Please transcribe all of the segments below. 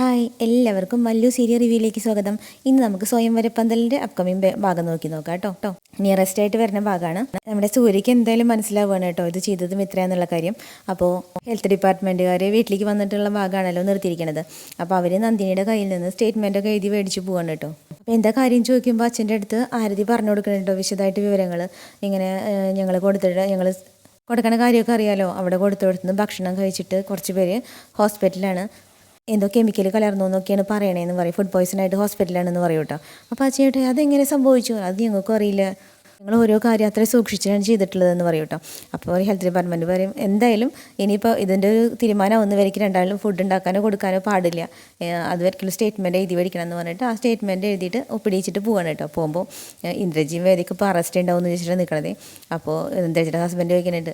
Hi എല്ലാവർക്കും Mallu serial റിവ്യൂയിലേക്ക് സ്വാഗതം. ഇന്ന് നമുക്ക് സ്വയംവര പന്തലിന്റെ അപ്കമിംഗ് ഭാഗം നോക്കി നോക്കാം കേട്ടോ. കേട്ടോ നിയറസ്റ്റ് ആയിട്ട് വരുന്ന ഭാഗമാണ്. നമ്മുടെ സൂര്യക്ക് എന്തായാലും മനസ്സിലാവുകയാണ് കേട്ടോ ഇത് ചെയ്തതും മിത്ര എന്നുള്ള കാര്യം. അപ്പോൾ ഹെൽത്ത് ഡിപ്പാർട്ട്മെന്റുകാർ വീട്ടിലേക്ക് വന്നിട്ടുള്ള ഭാഗമാണല്ലോ നിർത്തിയിരിക്കുന്നത് അപ്പോൾ അവർ നന്ദിനിയുടെ കയ്യിൽ നിന്ന് സ്റ്റേറ്റ്മെന്റൊക്കെ എഴുതി മേടിച്ച് പോവാണ് കേട്ടോ. അപ്പോൾ എന്താ കാര്യം ചോദിക്കുമ്പോൾ അച്ഛന്റെ അടുത്ത് ആരതി പറഞ്ഞു കൊടുക്കുന്നുണ്ടോ വിശദമായിട്ട് വിവരങ്ങൾ ഇങ്ങനെ ഞങ്ങൾ കൊടുത്തിട്ട് ഞങ്ങൾ കൊടുക്കണ കാര്യമൊക്കെ അറിയാലോ. അവിടെ കൊടുത്തു കൊടുത്തുനിന്ന് ഭക്ഷണം കഴിച്ചിട്ട് കുറച്ച് പേര് ഹോസ്പിറ്റലിലാണ് എന്തോ കെമിക്കൽ കലർന്നു എന്നൊക്കെയാണ് പറയണേന്ന് പറയും. ഫുഡ് പോയ്സൺ ആയിട്ട് ഹോസ്പിറ്റലാണെന്ന് പറയും കേട്ടോ. അപ്പോൾ ആ ചേട്ടാ അതെങ്ങനെ സംഭവിച്ചു? അത് ഞങ്ങൾക്കും അറിയില്ല. നിങ്ങൾ ഓരോ കാര്യം അത്ര സൂക്ഷിച്ചാണ് ചെയ്തിട്ടുള്ളതെന്ന് പറയും കേട്ടോ. അപ്പോൾ ഒരു ഹെൽത്ത് ഡിപ്പാർട്ട്മെന്റ് പറയും എന്തായാലും ഇനിയിപ്പോൾ ഇതിന്റെ ഒരു തീരുമാനം ഒന്ന് വരയ്ക്ക് രണ്ടാളും ഫുഡ് ഉണ്ടാക്കാനോ കൊടുക്കാനോ പാടില്ല. ഏഹ് അത് വരയ്ക്കുള്ള സ്റ്റേറ്റ്മെന്റ് എഴുതി മേടിക്കണം എന്ന് പറഞ്ഞിട്ട് ആ സ്റ്റേറ്റ്മെന്റ് എഴുതിയിട്ട് ഒപ്പിടിച്ചിട്ട് പോവാണ് കേട്ടോ. പോകുമ്പോൾ ഇന്ദ്രജിയും വേദിക്ക് ഇപ്പോൾ അറസ്റ്റ് ഉണ്ടാവും എന്ന് വെച്ചിട്ട് നിൽക്കണത് അപ്പോൾ ഇന്ദ്രജിയുടെ ഹസ്ബൻഡ് ചോദിക്കുന്നുണ്ട്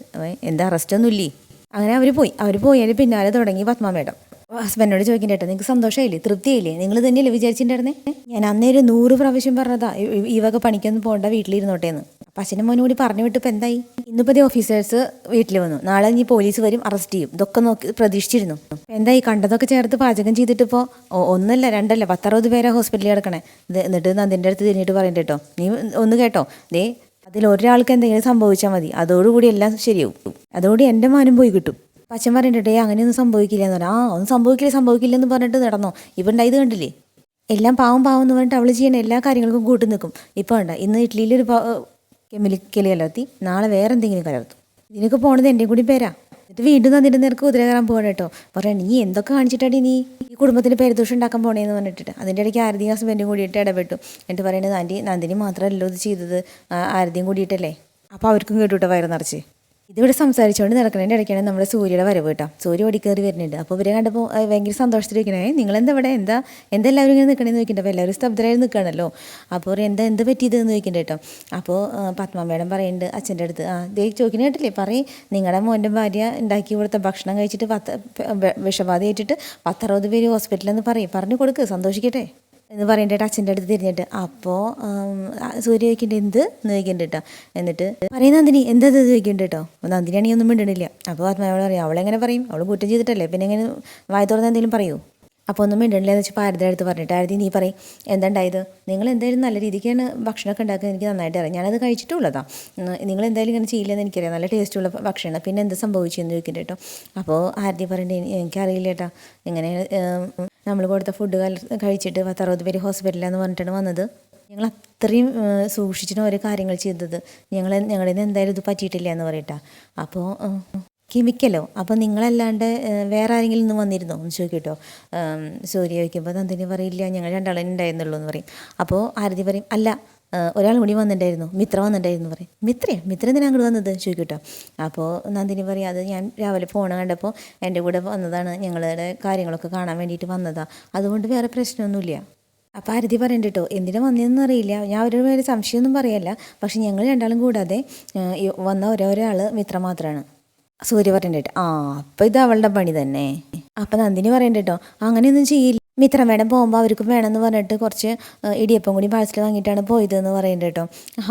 എന്താ അറസ്റ്റ് ഒന്നും ഇല്ലേ അങ്ങനെ അവർ പോയി. അവർ പോയതിന് പിന്നാലെ തുടങ്ങി പത്മ മേഡം. ഹസ്ബൻഡിനോട് ചോദിക്കേണ്ട നിങ്ങൾക്ക് സന്തോഷമില്ലേ തൃപ്തിയില്ലേ നിങ്ങൾ തന്നെയല്ലേ വിചാരിച്ചിട്ടുണ്ടായിരുന്നേ? ഞാൻ അന്നേരം നൂറ് പ്രാവശ്യം പറഞ്ഞതാ ഈ- പണിക്കൊന്നും പോകണ്ട വീട്ടിലിരുന്നോട്ടെ എന്ന്. അപ്പം അച്ഛനും മോനും കൂടി പറഞ്ഞു വിട്ട് ഇപ്പം എന്തായി? ഇന്നിപ്പോൾ ദേ ഓഫീസേഴ്സ് വീട്ടിൽ വന്നു. നാളെ ഇനി പോലീസ് വരും അറസ്റ്റ് ചെയ്യും. ഇതൊക്കെ നോക്കി പ്രതീക്ഷിച്ചിരുന്നു. എന്തായി? കണ്ടതൊക്കെ ചേർത്ത് പാചകം ചെയ്തിട്ടിപ്പോൾ ഒന്നല്ല രണ്ടല്ല പത്തറുപത് പേരെ ഹോസ്പിറ്റലിൽ കിടക്കണേ. എന്നിട്ട് നന്ദിന്റെ അടുത്ത് തിരിഞ്ഞിട്ട് പറയണ്ട കേട്ടോ. നീ ഒന്ന് കേട്ടോ. ദേ അതിൽ ഒരാൾക്ക് എന്തെങ്കിലും സംഭവിച്ചാൽ മതി. അതോടുകൂടി എല്ലാം ശരിയാവും. അതോടുകൂടി എന്റെ മാനം പോയി കിട്ടും. അച്ഛൻ പറഞ്ഞിട്ടേ അങ്ങനെയൊന്നും സംഭവിക്കില്ല എന്ന് പറഞ്ഞു. ആ ഒന്നും സംഭവിക്കില്ല സംഭവിക്കില്ല എന്ന് പറഞ്ഞിട്ട് നടന്നോ? ഇപ്പം ഉണ്ടായത് കണ്ടില്ലേ? എല്ലാം പാവം പാവം എന്ന് പറഞ്ഞിട്ട് അവൾ ചെയ്യുന്ന എല്ലാ കാര്യങ്ങൾക്കും കൂട്ടി നിൽക്കും ഇപ്പോൾ ഉണ്ട് ഇന്ന് ഇഡ്ഡലിയിലൊരു കെമിക്കൽ കലർത്തി നാളെ വേറെ എന്തെങ്കിലും കലർത്തും. ഇതിനൊക്കെ പോണത് എന്റെ കൂടി പേരാ. എന്നിട്ട് വീണ്ടും നന്നിട്ട് നിനക്ക് കുതിര കയറാൻ പോകണം കേട്ടോ. പറയണം നീ എന്തൊക്കെ കാണിച്ചിട്ടാടി നീ ഈ കുടുംബത്തിന് പരിദോഷം ഉണ്ടാക്കാൻ പോണേന്ന് പറഞ്ഞിട്ട് അതിന്റെ ഇടയ്ക്ക് ആരതിയും ഹസ്ബൻഡും കൂടിയിട്ട് ഇടപെട്ടു. എന്നിട്ട് പറയണത് ആന്റി നന്ദിനി മാത്രമല്ലോ ഇത് ചെയ്തത്? ആരതിയും കൂടിയിട്ടല്ലേ? അപ്പോൾ അവർക്കും കേട്ടു കേട്ടോ വയറ് നിറച്ച്. ഇതിവിടെ സംസാരിച്ചുകൊണ്ട് നടക്കുന്നതിന്റെ ഇടയ്ക്കാണ് നമ്മുടെ സൂര്യയുടെ വരവ് കേട്ടോ. സൂര്യ ഓടിക്കേറി വരുന്നുണ്ട്. അപ്പോൾ ഇവരെ കണ്ടപ്പോൾ ഭയങ്കര സന്തോഷത്തിലിരിക്കണേ. നിങ്ങളെന്താ ഇവിടെ എന്താ എന്താ എല്ലാവരും ഇങ്ങനെ നിൽക്കണമെന്ന് ചോദിക്കണ്ട. അപ്പോൾ എല്ലാവരും സ്തബ്ധരായി നിൽക്കുകയാണല്ലോ അപ്പോൾ എന്താ എന്ത് പറ്റിയതെന്ന് ചോദിക്കണ്ട കേട്ടോ. അപ്പോൾ പത്മ പറയുന്നുണ്ട് അച്ഛന്റെ അടുത്ത് ആ ദേ ചോദിക്കുന്ന കേട്ടില്ലേ പറയും നിങ്ങളുടെ മോന്റെ ഭാര്യ ഉണ്ടാക്കി കൊടുത്ത ഭക്ഷണം കഴിച്ചിട്ട് പത്ത് വിഷബാധ ഏറ്റിട്ട് പത്തറുപത് പേര് ഹോസ്പിറ്റലെന്ന് പറയും. പറഞ്ഞു കൊടുക്ക് സന്തോഷിക്കട്ടെ. എന്ന് പറയണ്ടേട്ട് അച്ഛന്റെ അടുത്ത് തിരിഞ്ഞിട്ട് അപ്പോൾ സൂര്യ ചോദിക്കേണ്ടത് എന്ത്? എന്ന് കേട്ടോ എന്നിട്ട് പറയും നന്ദിനി എന്താ ഇത്? ചോദിക്കുന്നുണ്ട് കേട്ടോ നന്ദിനിയാണെങ്കിൽ ഒന്നും മിണ്ടണില്ല. അപ്പോൾ ആത്മാവോട് പറയും അവളെങ്ങനെ പറയും? അവൾ കുറ്റം ചെയ്തിട്ടല്ലേ? പിന്നെ എങ്ങനെ വായ തുറന്ന് എന്തെങ്കിലും പറയൂ? അപ്പോൾ ഒന്നും മിണ്ടണില്ല എന്ന് വെച്ചാൽ ആരുടെ അടുത്ത് പറഞ്ഞിട്ട് ആരതി നീ പറയും എന്താ ഉണ്ടായത്? നിങ്ങൾ എന്തായാലും നല്ല രീതിക്കാണ് ഭക്ഷണമൊക്കെ ഉണ്ടാക്കുന്നത് എനിക്ക് നന്നായിട്ട് അറിയാം. ഞാനത് കഴിച്ചിട്ടുള്ളതാ. നിങ്ങൾ എന്തായാലും ഇങ്ങനെ ചെയ്യില്ലെന്ന് എനിക്കറിയാം. നല്ല ടേസ്റ്റുള്ള ഭക്ഷണം പിന്നെ എന്ത് സംഭവിച്ചു? എന്ന് ചോദിക്കുന്നുണ്ട് കേട്ടോ അപ്പോൾ ആരതി പറഞ്ഞിട്ട് എനിക്കറിയില്ല കേട്ടോ ഇങ്ങനെ നമ്മൾ കൊടുത്ത ഫുഡ് കഴിച്ചിട്ട് പത്തറുപത് പേര് ഹോസ്പിറ്റലിലാന്ന് പറഞ്ഞിട്ടാണ് വന്നത്. ഞങ്ങൾ അത്രയും സൂക്ഷിച്ചിട്ട് ഓരോ കാര്യങ്ങൾ ചെയ്തത്. ഞങ്ങൾ ഞങ്ങളിൽ നിന്ന് എന്തായാലും ഇത് പറ്റിയിട്ടില്ല എന്ന് പറയട്ടാ അപ്പോൾ കെമിക്കലോ അപ്പോൾ നിങ്ങളല്ലാണ്ട് വേറെ ആരെങ്കിലും ഇന്ന് വന്നിരുന്നോ? എന്ന് ചോദിക്കട്ടോ. സൂര്യ ചോദിക്കുമ്പോൾ നന്ദിനി പറയില്ല ഞങ്ങൾ രണ്ടാളെ ഉണ്ടായിരുന്നുള്ളൂ എന്ന് പറയും. അപ്പോൾ ആരതി പറയും അല്ല ഒരാൾ കൂടി വന്നിട്ടുണ്ടായിരുന്നു മിത്ര വന്നിട്ടുണ്ടായിരുന്നു പറയും. മിത്രയാ? മിത്ര എന്തിനാ അങ്ങോട്ട് വന്നത്? ചോദിക്കട്ടോ അപ്പോൾ നന്ദിനി പറയും അത് ഞാൻ രാവിലെ ഫോൺ കണ്ടപ്പോൾ എന്റെ കൂടെ വന്നതാണ് ഞങ്ങളുടെ കാര്യങ്ങളൊക്കെ കാണാൻ വേണ്ടിയിട്ട് വന്നതാണ് അതുകൊണ്ട് വേറെ പ്രശ്നമൊന്നുമില്ല. അപ്പോൾ ആരതി പറയണ്ട കേട്ടോ എന്തിനാ വന്നതെന്ന് അറിയില്ല. ഞാൻ അവരോട് പേര് സംശയമൊന്നും പറയല്ല. പക്ഷെ ഞങ്ങൾ രണ്ടാളും കൂടാതെ വന്ന ഓരോ ഒരാൾ മിത്ര മാത്രമാണ് സൂര്യ പറയണ്ട കേട്ടോ ആ അപ്പം ഇത് അവളുടെ പണി തന്നെ. അപ്പം നന്ദിനി പറയണ്ട കേട്ടോ അങ്ങനെയൊന്നും ചെയ്യില്ല. മിത്ര മേഡം പോകുമ്പോൾ അവർക്കും വേണമെന്ന് പറഞ്ഞിട്ട് കുറച്ച് ഇടിയപ്പം കൂടി പാഴ്സൽ വാങ്ങിയിട്ടാണ് പോയതെന്ന് പറയുന്നത് കേട്ടോ.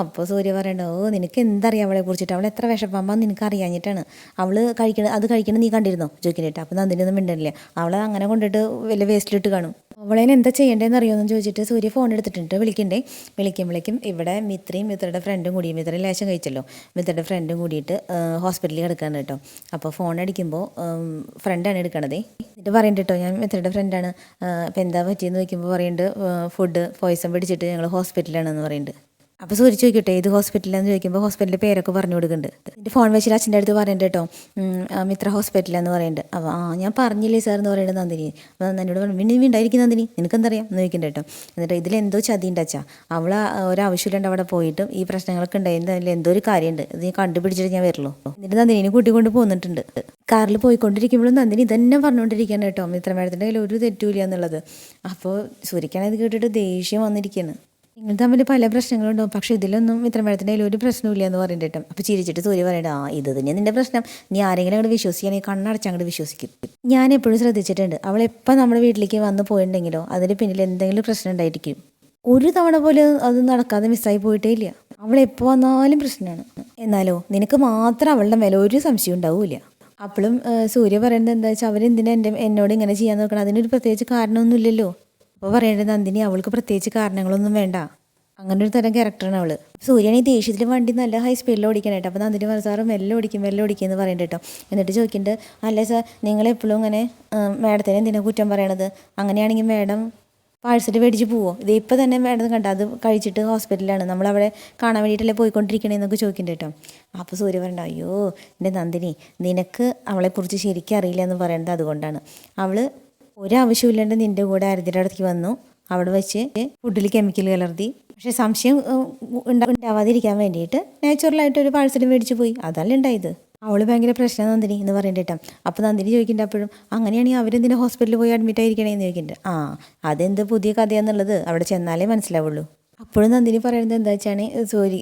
അപ്പോൾ സൂര്യ പറയണ്ട ഓ നിനക്ക് എന്തറിയാം അവളെ കുറിച്ചിട്ട്? അവൾ എത്ര വിഷപ്പാമ്പാന്ന് നിനക്ക് അറിയാഞ്ഞിട്ടാണ്. അവൾ കഴിക്കണ അത് കഴിക്കണത് നീ കണ്ടിരുന്നോ? ചോദിക്കണേട്ടോ. അപ്പോൾ നന്ദിനൊന്നും മിണ്ടല്ലേ അവളെ അങ്ങനെ കൊണ്ടിട്ട് വലിയ വേസ്റ്റിലിട്ട് കാണും. അവളേനെ എന്താ ചെയ്യേണ്ടതെന്ന് അറിയുമെന്ന് ചോദിച്ചിട്ട് സൂര്യ ഫോൺ എടുത്തിട്ടുണ്ട്. വിളിക്കണ്ടേ? വിളിക്കും വിളിക്കും. ഇവിടെ മിത്രയും മിത്രയുടെ ഫ്രണ്ടും കൂടി. മിത്രയും ലേശം കഴിച്ചല്ലോ. മിത്രയുടെ ഫ്രണ്ടും കൂടിയിട്ട് ഹോസ്പിറ്റലിൽ കിടക്കാണ് കേട്ടോ. അപ്പോൾ ഫോൺ അടിക്കുമ്പോൾ ഫ്രണ്ടാണ് എടുക്കണതേ. എന്നിട്ട് പറയുന്നുണ്ട് കേട്ടോ ഞാൻ മിത്രയുടെ ഫ്രണ്ടാണ് അപ്പോൾ എന്താ പറ്റിയെന്ന് ചോദിക്കുമ്പോൾ പറയുന്നുണ്ട് ഫുഡ് പോയ്സൺ പിടിച്ചിട്ട് ഞങ്ങൾ ഹോസ്പിറ്റലിലാണെന്ന് പറയുന്നുണ്ട് അപ്പോൾ സൂര്യ ചോദിക്കട്ടെ ഏത് ഹോസ്പിറ്റലെന്ന് ചോദിക്കുമ്പോൾ ഹോസ്പിറ്റലിന്റെ പേരൊക്കെ പറഞ്ഞു കൊടുക്കുന്നുണ്ട്. എന്റെ ഫോൺ വെച്ചിട്ട് അച്ഛന്റെ അടുത്ത് പറയുന്നുണ്ട് കേട്ടോ മിത്ര ഹോസ്പിറ്റലാന്ന് പറയുന്നുണ്ട് അപ്പോൾ ആ ഞാൻ പറഞ്ഞില്ലേ സാർ എന്ന് പറയുന്നത് നന്ദിനി. അപ്പോൾ എന്നോട് പറഞ്ഞു വീണ്ടും വീണ്ടായിരിക്കും നന്ദിനി. നിനക്കെന്തറിയാം? എന്ന് ചോദിക്കുന്നുണ്ട് കേട്ടോ എന്നിട്ട് ഇതിലെന്തോ ചതിയുണ്ട് അച്ഛാ. അവൾ ഒരാവശ്യമില്ലാണ്ട് അവിടെ പോയിട്ടും ഈ പ്രശ്നങ്ങളൊക്കെ ഉണ്ടായിരുന്നതിൽ എന്തോ ഒരു കാര്യമുണ്ട്. ഇത് ഞാൻ കണ്ടുപിടിച്ചിട്ട് ഞാൻ വരുള്ളൂ എന്നിട്ട് നന്ദിനിനെ കൂട്ടിക്കൊണ്ട് പോന്നിട്ടുണ്ട്. കാറിൽ പോയിക്കൊണ്ടിരിക്കുമ്പോഴും നന്ദിനി ഇതന്നെ പറഞ്ഞുകൊണ്ടിരിക്കുകയാണ് കേട്ടോ മിത്ര കയ്യിൽ ഒരു തെറ്റുമില്ല എന്നുള്ളത്. അപ്പോൾ സൂര്യക്കാണ് ഇത് കേട്ടിട്ട് ദേഷ്യം വന്നിരിക്കുകയാണ്. നിങ്ങൾ തമ്മിൽ പല പ്രശ്നങ്ങളുണ്ടാവും. പക്ഷേ ഇതിലൊന്നും മിത്രമേളത്തിന്റെ കയ്യിൽ ഒരു പ്രശ്നമില്ല എന്ന് പറയുന്നുണ്ട് കേട്ടോ. അപ്പോൾ ചിരിച്ചിട്ട് സൂര്യ പറയണ്ട ആ ഇത് തന്നെ നിന്റെ പ്രശ്നം. നീ ആരെങ്കിലും അങ്ങോട്ട് വിശ്വസിക്കുകയാണെങ്കിൽ കണ്ണടച്ച് അങ്ങോട്ട് വിശ്വസിക്കും. ഞാൻ എപ്പോഴും ശ്രദ്ധിച്ചിട്ടുണ്ട്. അവൾ എപ്പോൾ നമ്മുടെ വീട്ടിലേക്ക് വന്നു പോയിട്ടുണ്ടെങ്കിലോ അതിന് പിന്നിൽ എന്തെങ്കിലും പ്രശ്നം ഉണ്ടായിരിക്കും. ഒരു തവണ പോലും അത് നടക്കാതെ മിസ്സായി പോയിട്ടേ ഇല്ല. അവൾ എപ്പോൾ വന്നാലും പ്രശ്നമാണ്. എന്നാലോ നിനക്ക് മാത്രം അവളുടെ മേലെ ഒരു സംശയം ഉണ്ടാവില്ല. അപ്പോഴും സൂര്യ പറയുന്നത് എന്താ വെച്ചാൽ അവരെന്തിനാ എന്റെ എന്നോട് ഇങ്ങനെ ചെയ്യാൻ നോക്കണം? അതിനൊരു പ്രത്യേകിച്ച് കാരണമൊന്നുമില്ലല്ലോ. അപ്പോൾ പറയേണ്ടത് നന്ദിനി അവൾക്ക് പ്രത്യേകിച്ച് കാരണങ്ങളൊന്നും വേണ്ട. അങ്ങനെ ഒരു തരം ക്യാരക്ടറാണ് അവൾ. സൂര്യനെ ദേഷ്യത്തിൽ വണ്ടി നല്ല ഹൈ സ്പീഡിൽ ഓടിക്കാനായിട്ട് അപ്പോൾ നന്ദിനി പറഞ്ഞു സാറ് മെല്ലെ ഓടിക്കും മെല്ലെ ഓടിക്കും എന്ന് പറയണ്ട കേട്ടോ എന്നിട്ട് ചോദിക്കുന്നുണ്ട് അല്ലേ സാർ നിങ്ങളെപ്പോഴും ഇങ്ങനെ മാഡത്തിനെ എന്തിനാ കുറ്റം പറയണത്? അങ്ങനെയാണെങ്കിൽ മാഡം പാഴ്സൽ മേടിച്ച് പോവോ? ഇത് ഇപ്പോൾ തന്നെ മാഡം കണ്ട? അത് കഴിച്ചിട്ട് ഹോസ്പിറ്റലിലാണ് നമ്മളവിടെ കാണാൻ വേണ്ടിയിട്ടല്ലേ പോയിക്കൊണ്ടിരിക്കണേ എന്നൊക്കെ ചോദിക്കുന്നുണ്ട് കേട്ടോ അപ്പോൾ സൂര്യ പറയണ്ട അയ്യോ എന്റെ നന്ദിനി നിനക്ക് അവളെക്കുറിച്ച് ശരിക്കും അറിയില്ല എന്ന് പറയുന്നത് അതുകൊണ്ടാണ്. അവൾ ഒരാവശ്യമില്ലാണ്ട് നിന്റെ കൂടെ അടുത്തേക്ക് വന്നു. അവിടെ വെച്ച് ഫുഡിൽ കെമിക്കൽ കലർത്തി. പക്ഷെ സംശയം ഉണ്ടാവാതിരിക്കാൻ വേണ്ടിയിട്ട് നാച്ചുറലായിട്ട് ഒരു പാഴ്സൽ മേടിച്ചു പോയി. അതല്ല ഉണ്ടായത്. അവൾ ഭയങ്കര പ്രശ്നം നന്ദിനി എന്ന് പറയണ്ടേട്ടാ അപ്പോൾ നന്ദിനി ചോദിക്കുന്നുണ്ട് അപ്പോഴും അങ്ങനെയാണെങ്കിൽ അവരെന്തിനാ ഹോസ്പിറ്റലിൽ പോയി അഡ്മിറ്റ് ആയിരിക്കണേന്ന് ചോദിക്കുന്നുണ്ട് ആ അതെന്ത് പുതിയ കഥയാന്നുള്ളത് അവിടെ ചെന്നാലേ മനസ്സിലാവുള്ളൂ. അപ്പോഴും നന്ദിനി പറയുന്നത് എന്താ വെച്ചാണ് സൂര്യ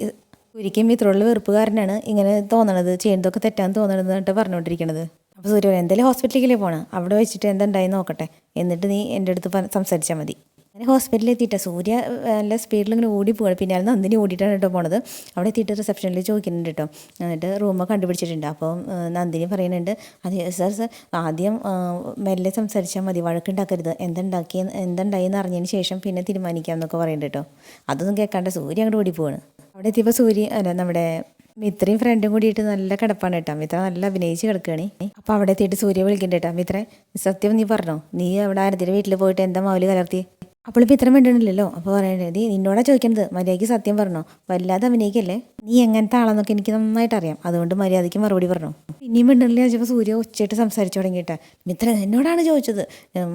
സൂര്യക്കും മിത്രോളിൽ വെറുപ്പുകാരനാണ് ഇങ്ങനെ തോന്നണത് ചെയ്യുന്നതൊക്കെ തെറ്റാന്ന് തോന്നണത് എന്നിട്ട് പറഞ്ഞുകൊണ്ടിരിക്കണത് അപ്പോൾ സൂര്യ എന്തായാലും ഹോസ്പിറ്റലിലേക്ക് പോകണം അവിടെ വെച്ചിട്ട് എന്തുണ്ടായി നോക്കട്ടെ? എന്നിട്ട് നീ എന്റെ അടുത്ത് സംസാരിച്ചാൽ മതി. അങ്ങനെ ഹോസ്പിറ്റലിൽ എത്തിയിട്ട്. സൂര്യ നല്ല സ്പീഡിൽ ഇങ്ങനെ ഓടി പോകണം പിന്നെ അത് നന്ദിനി ഓടിയിട്ടാണ് കേട്ടോ പോണത്. അവിടെ എത്തിയിട്ട് റിസപ്ഷനിൽ ചോദിക്കുന്നുണ്ട് കേട്ടോ. എന്നിട്ട് റൂമൊക്കെ കണ്ടുപിടിച്ചിട്ടുണ്ട്. അപ്പോൾ നന്ദിനി പറയുന്നുണ്ട് അത് സാർ സാർ ആദ്യം മെല്ലെ സംസാരിച്ചാൽ മതി. വഴക്കുണ്ടാക്കരുത്. എന്തുണ്ടാക്കി എന്തുണ്ടായി എന്ന് അറിഞ്ഞതിന് ശേഷം പിന്നെ തീരുമാനിക്കാം എന്നൊക്കെ പറയുന്നുണ്ട് കേട്ടോ. അതൊന്നും കേൾക്കാണ്ട് സൂര്യ അങ്ങോട്ട് ഓടി പോവാണ്. അവിടെ എത്തിയപ്പോൾ സൂര്യ അല്ല നമ്മുടെ മിത്രയും ഫ്രണ്ടും കൂടിയിട്ട് നല്ല കിടപ്പാണ് കേട്ടോ. മിത്ര നല്ല അഭിനയിച്ച് കിടക്കുകയാണ് അപ്പോൾ അവിടെ എത്തിയിട്ട് സൂര്യ വിളിക്കണ്ട കേട്ടോ. മിത്രേ സത്യം നീ പറഞ്ഞോ? നീ അവിടെ ആരതിന്റെ വീട്ടിൽ പോയിട്ട് എന്താ മൗലി കലർത്തി അപ്പോൾ ഇപ്പം ഇത്ര മിണ്ടണില്ലല്ലോ? അപ്പോൾ പറയണ്ടേ നീ നിന്നോടാ ചോദിക്കുന്നത് മര്യാദയ്ക്ക് സത്യം പറഞ്ഞോ? വല്ലാതെ അഭിനയിക്കല്ലേ? നീ എങ്ങനത്തെ ആളെന്നൊക്കെ എനിക്ക് നന്നായിട്ട് അറിയാം അതുകൊണ്ട് മര്യാദയ്ക്ക് മറുപടി പറഞ്ഞു? ഇനിയും മിണ്ടണില്ല ചോദിച്ചപ്പോൾ സൂര്യ ഉച്ചയായിട്ട് സംസാരിച്ചു തുടങ്ങിയിട്ട് മിത്ര എന്നോടാണ് ചോദിച്ചത്.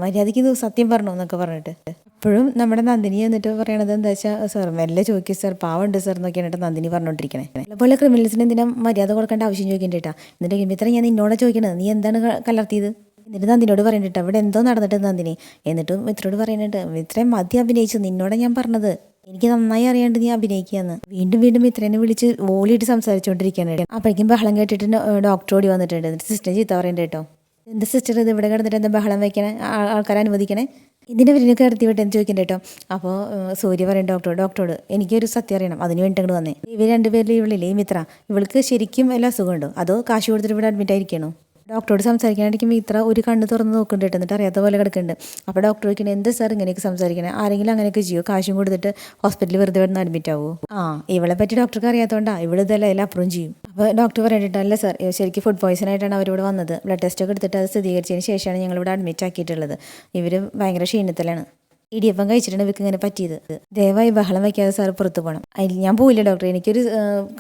മര്യാദയ്ക്ക് ഇത് സത്യം പറഞ്ഞോ? എന്നൊക്കെ പറഞ്ഞിട്ട്. അപ്പോഴും നമ്മുടെ നന്ദിനി എന്നിട്ട് പറയണത് എന്താ വെച്ചാൽ സാർ മെല്ലെ ചോദിക്കും സാർ പാവമുണ്ട് സാർ എന്നൊക്കെയാണ് നന്ദിനി പറഞ്ഞുകൊണ്ടിരിക്കണേ അതുപോലെ ക്രിമിനൽസിന് എന്തിനാ മര്യാദ കൊടുക്കേണ്ട ആവശ്യം ചോദിക്കേണ്ടിട്ടാ? എന്നിട്ട് മിത്ര ഞാൻ നിന്നോടാ ചോദിക്കണത് നീ എന്താണ് കലർത്തിയത്? എന്നിട്ട് നന്ദിനോട് പറയുന്നുണ്ട് അവിടെ എന്തോ നടന്നിട്ട് നന്ദിനി. എന്നിട്ട് മിത്രോട് പറയുന്നുണ്ട് മിത്രയും മതി അഭിനയിച്ചു നിന്നോട് ഞാൻ പറഞ്ഞത്. എനിക്ക് നന്നായി അറിയാണ്ട് നീ അഭിനയിക്കുകയെന്ന്. വീണ്ടും വീണ്ടും മിത്രനെ വിളിച്ച് ഓളിയിട്ട് സംസാരിച്ചുകൊണ്ടിരിക്കുകയാണ് അപ്പോഴേക്കും ബഹളം കേട്ടിട്ട് ഡോക്ടർ ഓടി വന്നിട്ടുണ്ട്. എന്നിട്ട് സിസ്റ്റർ ചീത്ത പറയുന്നുണ്ട് കേട്ടോ എന്ത് സിസ്റ്റർ ഇത് ഇവിടെ കിടന്നിട്ട് എന്താ ബഹളം വയ്ക്കണേ ആൾക്കാരെ അനുവദിക്കണേ? ഇതിന്റെ പേരിനൊക്കെ വിട്ട് വിട്ടെന്ന് ചോദിക്കണ്ട കേട്ടോ അപ്പോൾ സൂര്യ പറയും ഡോക്ടർ ഡോക്ടറോട് എനിക്കൊരു സത്യം അറിയണം അതിന് വേണ്ടി അങ്ങോട്ട് വന്നേ. ഇവർ രണ്ടുപേരിൽ ഇവളില്ലേ ഈ മിത്ര? ഇവൾക്ക് ശരിക്കും എല്ലാ അസുഖമുണ്ടോ അതോ കാശ് കൊടുത്തിട്ട് ഇവിടെ അഡ്മിറ്റ് ആയിരിക്കണോ? ഡോക്ടറോട് സംസാരിക്കാനായിരിക്കും ഇത്ര ഒരു കണ്ണ് തുറന്ന് നോക്കുന്നുണ്ട് എന്നിട്ട് അറിയാത്ത പോലെ കിടക്കുന്നുണ്ട് അപ്പോൾ ഡോക്ടർ ചോദിക്കുന്നത് എന്ത് സാർ ഇങ്ങനെയൊക്കെ സംസാരിക്കണേ? ആരെങ്കിലും അങ്ങനെയൊക്കെ ചെയ്യോ? കാശും കൊടുത്തിട്ട് ഹോസ്പിറ്റലിൽ വെറുതെ വിടുന്ന അഡ്മിറ്റ് ആവുമോ ആ ഇവളെ പറ്റി ഡോക്ടർക്ക് അറിയാത്തതുകൊണ്ടാണ് ഇവിടെ ഇതെല്ലാം എല്ലാം അപ്പുറം ചെയ്യും. അപ്പോൾ ഡോക്ടർ പറഞ്ഞിട്ട് അല്ല സാർ ശരിക്കും ഫുഡ് പോയ്സൺ ആയിട്ടാണ് അവരിവിടെ വന്നത്. ബ്ലഡ് ടെസ്റ്റ് ഒക്കെ എടുത്തിട്ട് അത് സ്ഥിരീകരിച്ചതിന് ശേഷമാണ് ഞങ്ങളിവിടെ അഡ്മിറ്റ് ആക്കിയിട്ടുള്ളത്. ഇവർ ഭയങ്കര ക്ഷീണത്തിലാണ്. ഇടിയപ്പം കഴിച്ചിട്ടാണ് ഇവർക്ക് ഇങ്ങനെ പറ്റിയത്. ദയവായി ബഹളം വയ്ക്കാതെ സാർ പുറത്ത് പോകണം അതിൽ ഞാൻ പോയില്ല ഡോക്ടർ എനിക്കൊരു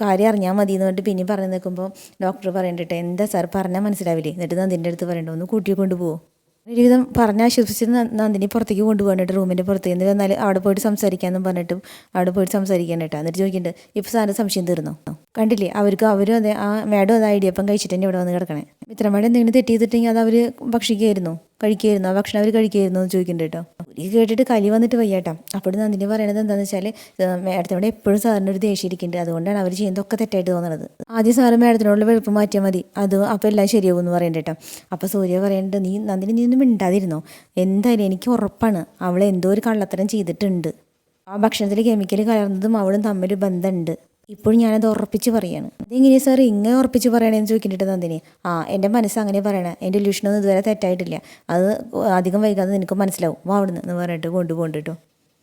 കാര്യം അറിഞ്ഞാൽ മതി എന്ന് പറഞ്ഞിട്ട് പിന്നെ പറഞ്ഞു നിൽക്കുമ്പോൾ ഡോക്ടർ പറയണ്ടിട്ട് എന്താ സാർ പറഞ്ഞാൽ മനസ്സിലാവില്ലേ? എന്നിട്ട് നന്ദിന്റെ അടുത്ത് പറയണ്ട ഒന്ന് കൂട്ടി കൊണ്ടുപോകും ഒരുവിധം പറഞ്ഞ് ആശ്വസിച്ച് നന്ദിനി പുറത്തേക്ക് കൊണ്ടുപോകാനായിട്ട് റൂമിന്റെ പുറത്തേക്ക് എന്നിട്ട് എന്നാൽ അവിടെ പോയിട്ട് സംസാരിക്കാമെന്നും പറഞ്ഞിട്ട് അവിടെ പോയിട്ട് സംസാരിക്കാനായിട്ട് എന്നിട്ട് ചോദിക്കുന്നുണ്ട് ഇപ്പോൾ സാറിന് സംശയം തീർന്നു? കണ്ടില്ലേ? അവർക്ക് അവരും അതെ ആ മാഡം അത് ഐഡിയപ്പം കഴിച്ചിട്ട് തന്നെ ഇവിടെ വന്ന് കിടക്കണേ. മിത്രമാട് എന്തെങ്കിലും തെറ്റ് ചെയ്തിട്ടെങ്കിൽ അത് അവർ ഭക്ഷിക്കുമായിരുന്നു? കഴിക്കുമായിരുന്നു ഭക്ഷണം അവർ കഴിക്കുമായിരുന്നോ എന്ന് ചോദിക്കുന്നുണ്ട് കേട്ടോ. ഇത് കേട്ടിട്ട് കലി വന്നിട്ട് വയ്യാട്ടോ. അപ്പോൾ നന്ദിനി പറയണത് എന്താണെന്ന് വെച്ചാൽ മേഡത്തിനോട് എപ്പോഴും സാറിന്റെ ഒരു ദേഷ്യം ഇരിക്കുന്നുണ്ട് അതുകൊണ്ടാണ് അവർ ചെയ്യുന്നതൊക്കെ തെറ്റായിട്ട് തോന്നുന്നത് ആദ്യം സാറ് മേഡത്തിനോടുള്ള വെളുപ്പ് മാറ്റിയാൽ മതി. അത് അപ്പോൾ എല്ലാം ശരിയാവും എന്ന് പറയണ്ട കേട്ടോ. അപ്പോൾ സൂര്യ പറയേണ്ടത് നീ നന്ദിനി നീ ഒന്നും മിണ്ടാതിരുന്നോ? എന്തായാലും എനിക്ക് ഉറപ്പാണ്. അവൾ എന്തോ ഒരു കള്ളത്തരം ചെയ്തിട്ടുണ്ട്. ആ ഭക്ഷണത്തിൽ കെമിക്കൽ കലർന്നതും അവളും തമ്മിൽ ബന്ധമുണ്ട് ഇപ്പോഴും ഞാനത് ഉറപ്പിച്ച് പറയാണ്. അതെങ്ങനെയാണ് സാർ ഇങ്ങനെ ഉറപ്പിച്ച് പറയണേന്ന് ചോദിക്കുന്നുണ്ട് നന്ദിനി? ആ എന്റെ മനസ്സ് അങ്ങനെ പറയണേ. എന്റെ ഇല്യൂഷനൊന്നും ഇതുവരെ തെറ്റായിട്ടില്ല. അത് അധികം വൈകാതെ നിനക്ക് മനസ്സിലാവും. വാ അവിടുന്ന് എന്ന് പറഞ്ഞിട്ട് കൊണ്ടുപോകണ്ട കേട്ടോ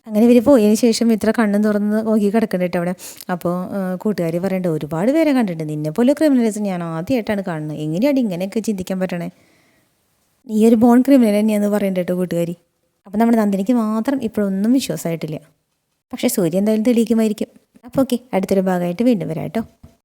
അങ്ങനെ ഇവർ പോയതിന് ശേഷം ഇത്ര കണ്ണും തുറന്ന് നോക്കി കിടക്കണ്ടിട്ട് അവിടെ. അപ്പോൾ കൂട്ടുകാർ പറയണ്ട ഒരുപാട് പേരെ കണ്ടിട്ടുണ്ട്. നിന്നെ പോലെ ക്രിമിനൽസ് ഞാൻ ആദ്യമായിട്ടാണ് കാണുന്നത്. എങ്ങനെയാണ് ഇങ്ങനെയൊക്കെ ചിന്തിക്കാൻ പറ്റണേ? നീ ഒരു ബോൺ ക്രിമിനൽ തന്നെയാണെന്ന് പറയണ്ട കേട്ടോ കൂട്ടുകാരി. അപ്പം നമ്മുടെ നന്ദിനിക്ക് മാത്രം ഇപ്പോഴൊന്നും വിശ്വാസമായിട്ടില്ല. പക്ഷേ സൂര്യ എന്തായാലും തെളിയിക്കുമായിരിക്കും. അപ്പോൾ ഓക്കെ അടുത്തൊരു ഭാഗമായിട്ട് വീണ്ടും വരാം കേട്ടോ.